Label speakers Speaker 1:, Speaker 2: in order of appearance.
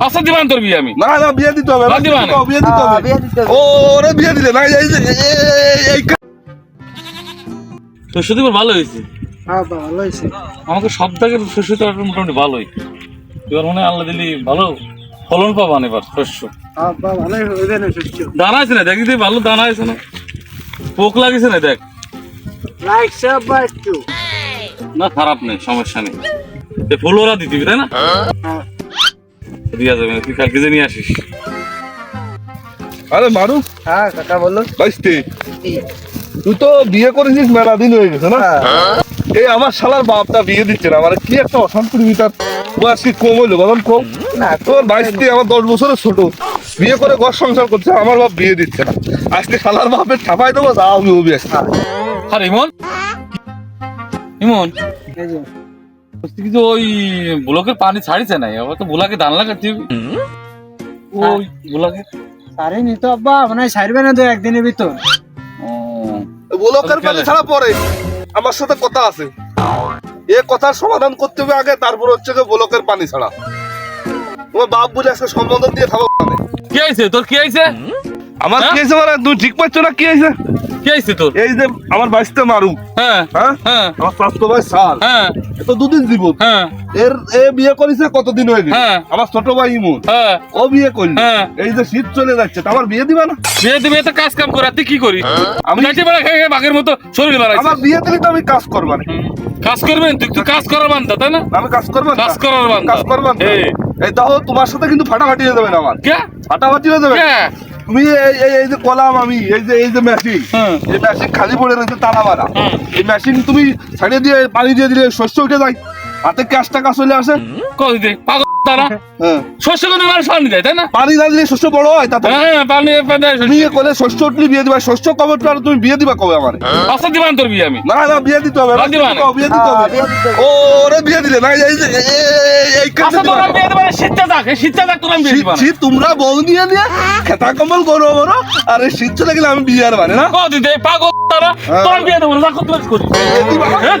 Speaker 1: আচ্ছা দিবান তোর বিয়ে আমি।
Speaker 2: না না বিয়ে দিতে হবে
Speaker 1: না দিবা না?
Speaker 2: বিয়ে দিতে
Speaker 3: হ্যাঁ,
Speaker 2: হবে।
Speaker 3: বিয়ে দিতে হবে।
Speaker 2: ও ওরে বিয়ে দিলে না এই যে এই- এই
Speaker 1: তোর ভালো হয়েছে?
Speaker 3: হ্যাঁ ভালো হয়েছে।
Speaker 1: আমাকে সব থেকে শস্য তো মোটামুটি ভালোই। এবার মনে হয় আল্লাহ দিলি ভালো ফলন পাবান এবার শস্য।
Speaker 3: হ্যাঁ সত্যি
Speaker 1: দানা আছে না? দেখ দিদি ভালো দানা আছে না? পোক লাগিছে না? দেখ। না খারাপ নেই সমস্যা নেই। এ ফুল ওরা দিতে তাই না?
Speaker 3: হ্যাঁ।
Speaker 1: দিয়া যাবে তুই কালকে যে নিয়ে আসিস।
Speaker 2: আরে মারু।
Speaker 3: হ্যাঁ কাকা বলো
Speaker 2: বাইস্তে তুই তো বিয়ে করেছিস মেলা দিন হয়ে গেছে না?
Speaker 3: হ্যাঁ।
Speaker 2: এই আমার শালার বাপটা বিয়ে দিচ্ছে না আমার কি একটা অশান্তির ভিতর। ও আজকে কম হইল বলুন কম
Speaker 3: না
Speaker 2: তোর বাইশটি আমার দশ বছরের ছোট। বিয়ে করে ঘর সংসার করছে আমার বাপ বিয়ে দিচ্ছে না। আজকে শালার বাপের ঠাপাই দেবো যা আমি হবি আজকে
Speaker 1: আর ইমন। ইমন। কিন্তু ওই ব্লকের পানি ছাড়িছে নাই আবার তো বুলাকে দান লাগাতে হবে। ওই বুলাকে।
Speaker 3: সারি নি তো আব্বা মানে সারবে না তো একদিনের ভিতর।
Speaker 2: ব্লকের পানি ছাড়া পরে আমার সাথে কথা আছে। এ কথার সমাধান করতে হবে আগে তারপর হচ্ছে যে ব্লকের পানি ছাড়া। তোমার বাপ বলে আজকে সম্বোধন দিয়ে থাকো
Speaker 1: কি হয়েছে? তোর কি হয়েছে?
Speaker 2: আমার
Speaker 1: হ্যাঁ?
Speaker 2: কি হয়েছে মানে তুমি ঠিক পাচ্ছ না কি হয়েছে?
Speaker 1: কি হয়েছে তোর?
Speaker 2: এই যে আমার বাইশটা মারু
Speaker 1: হ্যাঁ
Speaker 2: হ্যাঁ?
Speaker 1: হ্যাঁ।
Speaker 2: আমার স্বাস্থ্য ভাই সাল
Speaker 1: হ্যাঁ।
Speaker 2: এ দুদিন জীবন।
Speaker 1: হ্যাঁ।
Speaker 2: এর এ বিয়ে করেছে কতদিন হয়ে গেছে?
Speaker 1: হ্যাঁ।
Speaker 2: আমার ছোট ভাই ইমন।
Speaker 1: হ্যাঁ।
Speaker 2: ও বিয়ে করলি।
Speaker 1: হ্যাঁ।
Speaker 2: এই যে শীত চলে যাচ্ছে আমার বিয়ে দিবে না?
Speaker 1: বিয়ে দিবে তো কাজ কাম করে তুই কি করিস? আমি গাছে বেড়া খেয়ে খেয়ে বাঘের মতো শরীর
Speaker 2: আমার বিয়ে দিলে তো আমি কাজ করব না।
Speaker 1: কাজ করবেন তুই তুই কাজ করার বান্ধা তাই না?
Speaker 2: আমি কাজ করব
Speaker 1: কাজ করার বান্ধা
Speaker 2: কাজ করব
Speaker 1: এই।
Speaker 2: তোমার সাথে কিন্তু ফাটাফাটি হয়ে যাবে না আমার।
Speaker 1: কে?
Speaker 2: ফাটাফাটি হয়ে যাবে। তুমি এই এই- যে কলাম আমি এই যে এই যে মেশিন
Speaker 1: হ্যাঁ।
Speaker 2: এই মেশিন খালি পড়ে রয়েছে তারা মারা এই মেশিন তুমি ছাড়িয়ে দিয়ে পানি দিয়ে দিলে শস্য উঠে যায় হাতে ক্যাশ টাকা চলে আসে।
Speaker 1: পাগল? তারা
Speaker 2: হ্যাঁ।
Speaker 1: শস্য কিন্তু মানুষ পানি দেয় তাই না?
Speaker 2: পানি না দিলে শস্য বড় হয় তাতে।
Speaker 1: হ্যাঁ পানি
Speaker 2: তুমি শস্য। উঠলে বিয়ে দিবা শস্য কবে তুমি বিয়ে দিবা কবে আমার?
Speaker 1: আচ্ছা দিবান তোর বিয়ে আমি।
Speaker 2: না না বিয়ে দিতে হবে
Speaker 1: দিবা
Speaker 2: বিয়ে দিতে
Speaker 3: হ্যাঁ,
Speaker 2: হবে
Speaker 3: বিয়ে দিতে হবে।
Speaker 2: ও ওরে বিয়ে দিলে না এই এই-
Speaker 1: আচ্ছা
Speaker 2: দিবা।
Speaker 1: আমি বিয়ে দেবো শীতটা থাক শীতটা থাক তোর বিয়ে দিবা
Speaker 2: শীত তোমরা বউ নিয়ে নিয়ে খেতা কম্বল করো বড় আর এই শীত চলে গেলে আমি বিয়ে আর মানে না?
Speaker 1: দিতে পাগল তারা।
Speaker 2: হ্যাঁ।
Speaker 1: বিয়ে দেবো না কত? হ্যাঁ